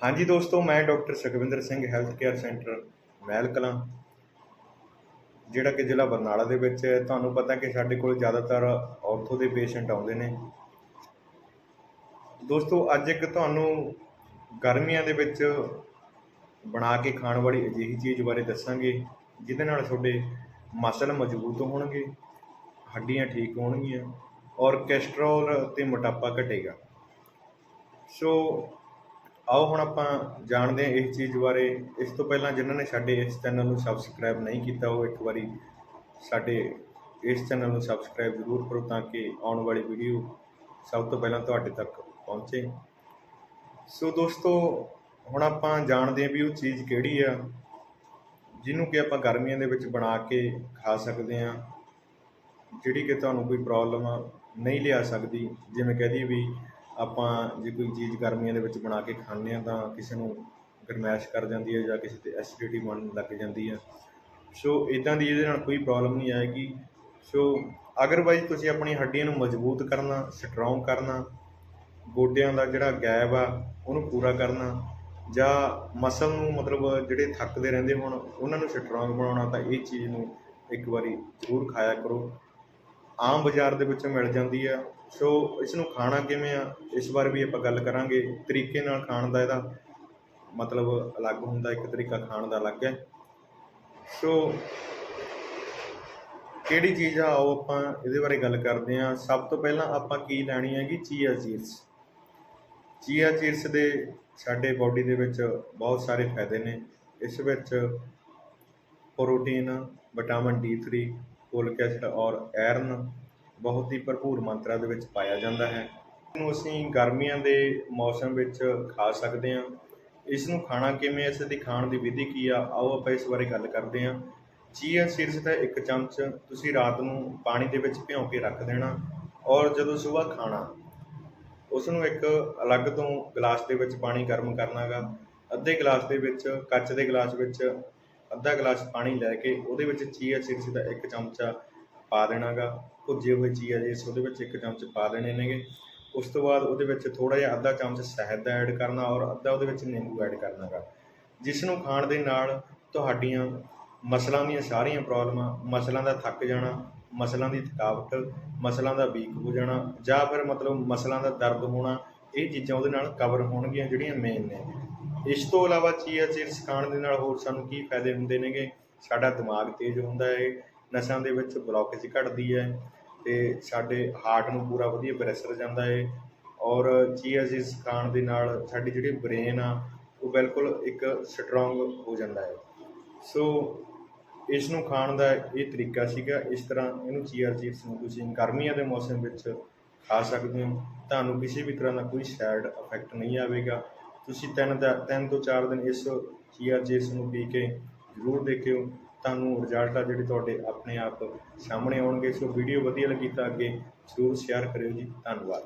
ਹਾਂਜੀ ਦੋਸਤੋ, ਮੈਂ doctor Sukhwinder Singh health care centre, Mehal Kalan, ਜਿਹੜਾ ਕਿ ਜ਼ਿਲ੍ਹਾ ਬਰਨਾਲਾ ਦੇ ਵਿੱਚ ਹੈ। ਤੁਹਾਨੂੰ ਪਤਾ ਕਿ ਸਾਡੇ ਕੋਲ ਜ਼ਿਆਦਾਤਰ ਔਰਥੋ ਦੇ ਪੇਸ਼ੈਂਟ ਆਉਂਦੇ ਨੇ। ਦੋਸਤੋ, ਅੱਜ ਇੱਕ ਤੁਹਾਨੂੰ ਗਰਮੀਆਂ ਦੇ ਵਿੱਚ ਬਣਾ ਕੇ ਖਾਣ ਵਾਲੀ ਅਜਿਹੀ ਚੀਜ਼ ਬਾਰੇ ਦੱਸਾਂਗੇ, ਜਿਹਦੇ ਨਾਲ ਤੁਹਾਡੇ ਮਸਲ ਮਜ਼ਬੂਤ ਹੋਣਗੇ, ਹੱਡੀਆਂ ਠੀਕ ਹੋਣਗੀਆਂ ਔਰ ਕੋਲੇਸਟ੍ਰੋਲ ਤੇ ਮੋਟਾਪਾ ਘਟੇਗਾ। ਸੋ ਆਓ ਹੁਣ ਆਪਾਂ ਜਾਣਦੇ ਹਾਂ ਇਸ ਚੀਜ਼ ਬਾਰੇ। ਇਸ ਤੋਂ ਪਹਿਲਾਂ ਜਿਨ੍ਹਾਂ ਨੇ ਸਾਡੇ ਇਸ ਚੈਨਲ ਨੂੰ ਸਬਸਕ੍ਰਾਈਬ ਨਹੀਂ ਕੀਤਾ, ਉਹ ਇੱਕ ਵਾਰੀ ਸਾਡੇ ਇਸ ਚੈਨਲ ਨੂੰ ਸਬਸਕ੍ਰਾਈਬ ਜ਼ਰੂਰ ਕਰੋ ਤਾਂ ਕਿ ਆਉਣ ਵਾਲੀ ਵੀਡੀਓ ਸਭ ਤੋਂ ਪਹਿਲਾਂ ਤੁਹਾਡੇ ਤੱਕ ਪਹੁੰਚੇ। ਸੋ ਦੋਸਤੋ, ਹੁਣ ਆਪਾਂ ਜਾਣਦੇ ਹਾਂ ਵੀ ਉਹ ਚੀਜ਼ ਕਿਹੜੀ ਆ, ਜਿਹਨੂੰ ਕਿ ਆਪਾਂ ਗਰਮੀਆਂ ਦੇ ਵਿੱਚ ਬਣਾ ਕੇ ਖਾ ਸਕਦੇ ਹਾਂ, ਜਿਹੜੀ ਕਿ ਤੁਹਾਨੂੰ ਕੋਈ ਪ੍ਰੋਬਲਮ ਨਹੀਂ ਲਿਆ ਸਕਦੀ। ਜਿਵੇਂ ਕਹਿ ਦਈਏ ਵੀ ਆਪਾਂ ਜੇ ਕੋਈ ਚੀਜ਼ ਗਰਮੀਆਂ ਦੇ ਵਿੱਚ ਬਣਾ ਕੇ ਖਾਂਦੇ ਆ ਤਾਂ ਕਿਸੇ ਨੂੰ ਗਰਮੈਸ਼ ਕਰ ਜਾਂਦੀ ਹੈ ਜਾਂ ਕਿਸੇ ਤੇ ਐਸਿਡਿਟੀ ਬਣਨ ਲੱਗ ਜਾਂਦੀ ਹੈ। ਸੋ ਇਦਾਂ ਦੀ ਇਹਦੇ ਨਾਲ ਕੋਈ ਪ੍ਰੋਬਲਮ ਨਹੀਂ ਆਏਗੀ। ਸੋ ਅਗਰਵਾਈਜ਼ ਤੁਸੀਂ ਆਪਣੀ ਹੱਡੀਆਂ ਨੂੰ ਮਜ਼ਬੂਤ ਕਰਨਾ ਸਟਰੋਂਗ ਕਰਨਾ, ਗੋਡਿਆਂ ਦਾ ਜਿਹੜਾ ਗੈਪ ਆ ਉਹਨੂੰ ਪੂਰਾ ਕਰਨਾ ਜਾਂ ਮਸਲ ਨੂੰ ਮਤਲਬ ਜਿਹੜੇ ਥੱਕਦੇ ਰਹਿੰਦੇ ਹੋਣ ਉਹਨਾਂ ਨੂੰ ਸਟਰੋਂਗ ਬਣਾਉਣਾ ਤਾਂ ਇਹ ਚੀਜ਼ ਨੂੰ ਇੱਕ ਵਾਰੀ ਜ਼ਰੂਰ ਖਾਇਆ ਕਰੋ। ਆਮ ਬਾਜ਼ਾਰ ਦੇ ਵਿੱਚ ਮਿਲ ਜਾਂਦੀ ਆ। ਸੋ ਇਸ ਨੂੰ ਖਾਣਾ ਕਿਵੇਂ ਆ? ਇਸ ਬਾਰੇ ਵੀ ਆਪਾਂ ਗੱਲ ਕਰਾਂਗੇ। ਤਰੀਕੇ ਨਾਲ ਖਾਣ ਦਾ ਇਹਦਾ ਮਤਲਬ ਅਲੱਗ ਹੁੰਦਾ, ਇੱਕ ਤਰੀਕਾ ਖਾਣ ਦਾ ਅਲੱਗ ਹੈ। ਸੋ ਕਿਹੜੀ ਚੀਜ਼ ਆ, ਉਹ ਆਪਾਂ ਇਹਦੇ ਬਾਰੇ ਗੱਲ ਕਰਦੇ ਹਾਂ। ਸਭ ਤੋਂ ਪਹਿਲਾਂ ਆਪਾਂ ਕੀ ਲੈਣੀ ਹੈਗੀ? ਚੀਆ ਸੀਡਸ ਚੀਆ ਸੀਡਸ ਦੇ ਸਾਡੇ ਬਾਡੀ ਦੇ ਵਿੱਚ ਬਹੁਤ ਸਾਰੇ ਫਾਇਦੇ ਨੇ। ਇਸ ਵਿੱਚ protein vitamin D3 folic acid ਔਰ ਆਇਰਨ ਬਹੁਤ ਹੀ ਭਰਪੂਰ ਮਾਤਰਾ ਦੇ ਵਿੱਚ ਪਾਇਆ ਜਾਂਦਾ ਹੈ। ਇਹਨੂੰ ਅਸੀਂ ਗਰਮੀਆਂ ਦੇ ਮੌਸਮ ਵਿੱਚ ਖਾ ਸਕਦੇ ਹਾਂ। ਇਸ ਨੂੰ ਖਾਣਾ ਕਿਵੇਂ ਇਸ ਦੀ ਖਾਣ ਦੀ ਵਿਧੀ ਕੀ ਆ, ਆਓ ਆਪਾਂ ਇਸ ਬਾਰੇ ਗੱਲ ਕਰਦੇ ਹਾਂ। ਚੀਆ ਸੀਡਸ ਦਾ ਇੱਕ ਚਮਚ ਤੁਸੀਂ ਰਾਤ ਨੂੰ ਪਾਣੀ ਦੇ ਵਿੱਚ ਭਿਉਂ ਕੇ ਰੱਖ ਦੇਣਾ ਔਰ ਜਦੋਂ ਸਵੇਰ ਖਾਣਾ ਉਸ ਨੂੰ ਇੱਕ ਅਲੱਗ ਤੋਂ ਗਲਾਸ ਦੇ ਵਿੱਚ ਪਾਣੀ ਗਰਮ ਕਰਨਾਗਾ ਅੱਧੇ ਗਲਾਸ ਦੇ ਵਿੱਚ, ਕੱਚ ਦੇ ਗਲਾਸ ਵਿੱਚ ਅੱਧਾ ਗਲਾਸ ਪਾਣੀ ਲੈ ਕੇ ਉਹਦੇ ਵਿੱਚ ਚੀਆ ਸੀਡਸ ਦਾ ਇੱਕ ਚਮਚਾ ਪਾ ਦੇਣਾਗਾ। ਭੁੱਜੇ ਹੋਏ ਚੀਆ ਸੀਡਸ ਉਹਦੇ ਵਿੱਚ ਇੱਕ ਚਮਚ ਪਾ ਦੇਣੇ ਨੇਗੇ। ਉਸ ਤੋਂ ਬਾਅਦ ਉਹਦੇ ਵਿੱਚ ਥੋੜਾ ਜਿਹਾ ਅੱਧਾ ਚਮਚ ਸ਼ਹਿਦ ਦਾ ਐਡ ਕਰਨਾ ਔਰ ਅੱਧਾ ਉਹਦੇ ਵਿੱਚ ਨਿੰਬੂ ਐਡ ਕਰਨਾਗਾ। ਜਿਸ ਨੂੰ ਖਾਣ ਦੇ ਨਾਲ ਤੁਹਾਡੀਆਂ ਮਸਲਾਂ ਦੀਆਂ ਸਾਰੀਆਂ ਪ੍ਰੋਬਲਮਾਂ, ਮਸਲਾਂ ਦਾ ਥੱਕ ਜਾਣਾ, ਮਸਲਾਂ ਦੀ ਥਕਾਵਟ, ਮਸਲਾਂ ਦਾ ਵੀਕ ਹੋ ਜਾਣਾ, ਜਾਂ ਫਿਰ ਮਤਲਬ ਮਸਲਾਂ ਦਾ ਦਰਦ ਹੋਣਾ, ਇਹ ਚੀਜ਼ਾਂ ਉਹਦੇ ਨਾਲ ਕਵਰ ਹੋਣਗੀਆਂ ਜਿਹੜੀਆਂ ਮੇਨ ਨੇ। ਇਸ ਤੋਂ ਇਲਾਵਾ ਚੀਆ ਸੀਡਸ ਖਾਣ ਦੇ ਨਾਲ ਹੋਰ ਸਾਨੂੰ ਕੀ ਫਾਇਦੇ ਹੁੰਦੇ ਨੇਗੇ? ਸਾਡਾ ਦਿਮਾਗ ਤੇਜ਼ ਹੁੰਦਾ ਹੈ ਨਸ਼ਿਆਂ ਦੇ ਵਿੱਚ ਬਲੌਕੇਜ ਘਟਦੀ ਹੈ ਤੇ ਸਾਡੇ ਹਾਰਟ ਨੂੰ ਪੂਰਾ ਵਧੀਆ ਪ੍ਰੈਸ਼ਰ ਜਾਂਦਾ ਹੈ ਔਰ ਚੀਆ ਸੀਡਸ ਖਾਣ ਦੇ ਨਾਲ ਸਾਡੀ ਜਿਹੜੀ ਬ੍ਰੇਨ ਆ, ਉਹ ਬਿਲਕੁਲ ਇੱਕ ਸਟਰੋਂਗ ਹੋ ਜਾਂਦਾ ਹੈ। ਸੋ ਇਸ ਨੂੰ ਖਾਣ ਦਾ ਇਹ ਤਰੀਕਾ ਸੀਗਾ, ਇਸ ਤਰ੍ਹਾਂ ਇਹਨੂੰ ਚੀਆ ਸੀਡਸ ਨੂੰ ਤੁਸੀਂ ਗਰਮੀਆਂ ਦੇ ਮੌਸਮ ਵਿੱਚ ਖਾ ਸਕਦੇ ਹੋ। ਤੁਹਾਨੂੰ ਕਿਸੇ ਵੀ ਤਰ੍ਹਾਂ ਦਾ ਕੋਈ ਸਾਈਡ ਇਫੈਕਟ ਨਹੀਂ ਆਵੇਗਾ। ਤੁਸੀਂ ਤਿੰਨ ਦਾ, ਤਿੰਨ ਤੋਂ ਚਾਰ ਦਿਨ ਇਸ ਚੀਆ ਸੀਡਸ ਨੂੰ ਪੀ ਕੇ ਜ਼ਰੂਰ ਦੇਖਿਓ। ਤੁਹਾਨੂੰ ਰਿਜ਼ਲਟ ਆ ਜਿਹੜੇ ਤੁਹਾਡੇ ਆਪਣੇ ਆਪ ਸਾਹਮਣੇ ਆਉਣਗੇ। ਸੋ ਵੀਡੀਓ ਵਧੀਆ ਲੱਗੀ ਤਾਂ ਅੱਗੇ, ਜ਼ਰੂਰ ਸ਼ੇਅਰ ਕਰਿਓ ਜੀ। ਧੰਨਵਾਦ।